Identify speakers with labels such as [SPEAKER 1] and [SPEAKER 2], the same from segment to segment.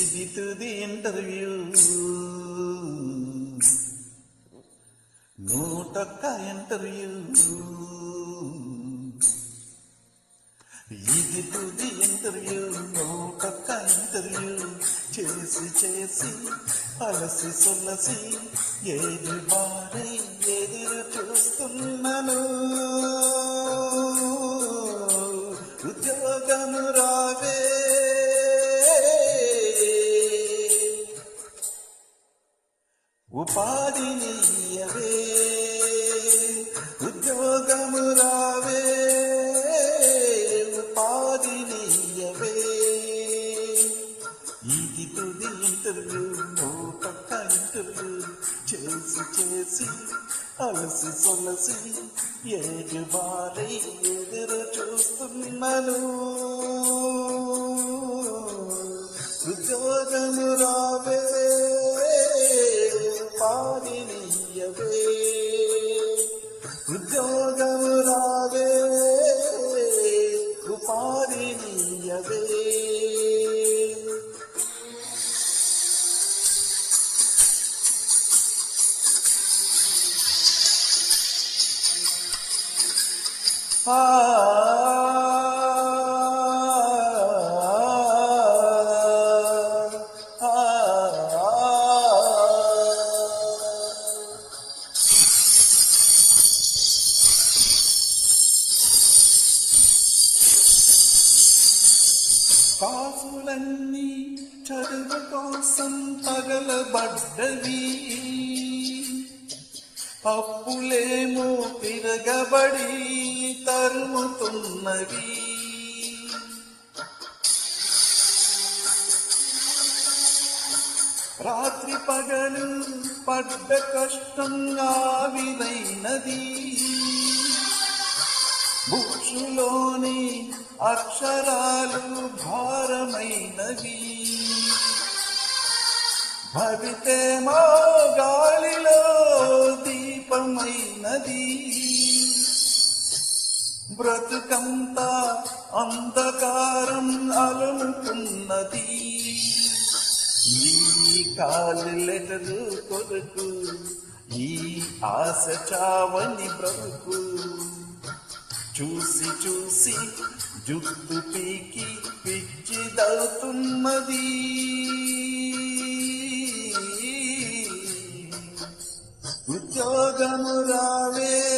[SPEAKER 1] ఇది తుది ఇంటర్వ్యూ నూటొక్క ఇంటర్వ్యూ ఇది తుది ఇంటర్వ్యూ నూటొక్క ఇంటర్వ్యూ చేసి చేసి అలసి సొలసి ఏది వారై ఎదురు చూస్తున్నాను. ఉద్యోగము రావే. ఉద్యోగము రావే. ఉపాధినియవే ఇది తుది ఇంటర్వ్యూ ఇంటర్వ్యూ చేసి చేసి అలసి సొలసి ఏడు వారై ఎదురు చూస్తున్నాను. ఉద్యోగము రావే పారినీయవే ఉద్యోగము కాసులన్నీ చదువు కోసం పగలబడ్డవి అప్పులేమో తిరగబడి తరుముతున్నవి. రాత్రి పగలు పడ్డ కష్టం ఆవిరైనది. బుక్షులోని అక్షరాలు భారమైనవి. భవితేమో గాలిలో దీపమైనది బ్రతుకంతా అంధకారం అలముకున్నది ఈ కాలు లెటరు కొరకు ఈ ఆశ చావని బ్రతుకు. చూసి చూసి జుట్టు పీకి పిచ్చిదవుతున్నది ఉద్యోగము రావే.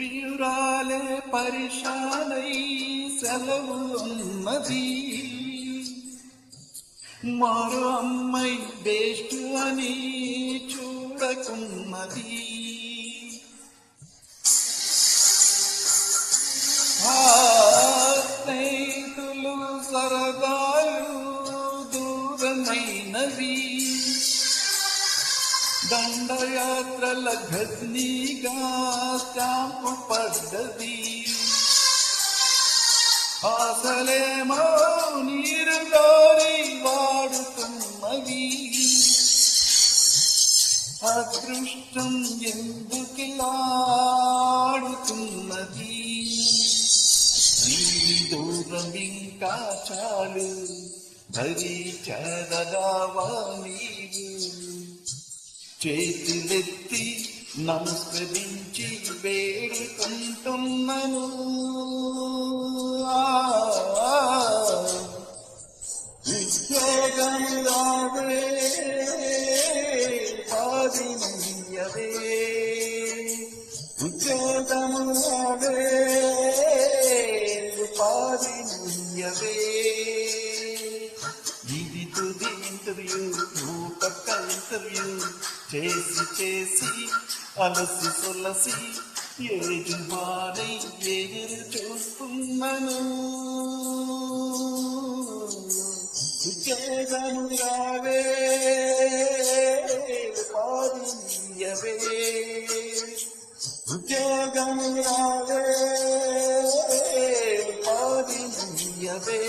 [SPEAKER 1] ప్రియురాలే పరిశాలై సెలవు ఉన్నది మరో అమ్మాయి బెస్ట్ అని చూడకున్నది ఆ స్నేహితులు సరదాలు దూరమైనవి దండయాత్రల గజ్నీగా స్టాంపు పడ్డది. ఆసలేమో నీరు గోరి వాడుతున్నది అదృష్టం ఎందుకిలాడుతున్నది నీ దూరం ఇంకా చాలు. భరి చెరగావా నీవు? చేతులెత్తి నమస్కరించి వేడుకుంటున్నాను. ఆ, ఉద్యోగములావే పాదినీయవే చేసి చేసి అలసి సొలసి ఏజు వారై ఎదురు చూస్తున్నాను. ఉద్యోగము రావే పాదియవే. ఉద్యోగము రావే పాదియవే.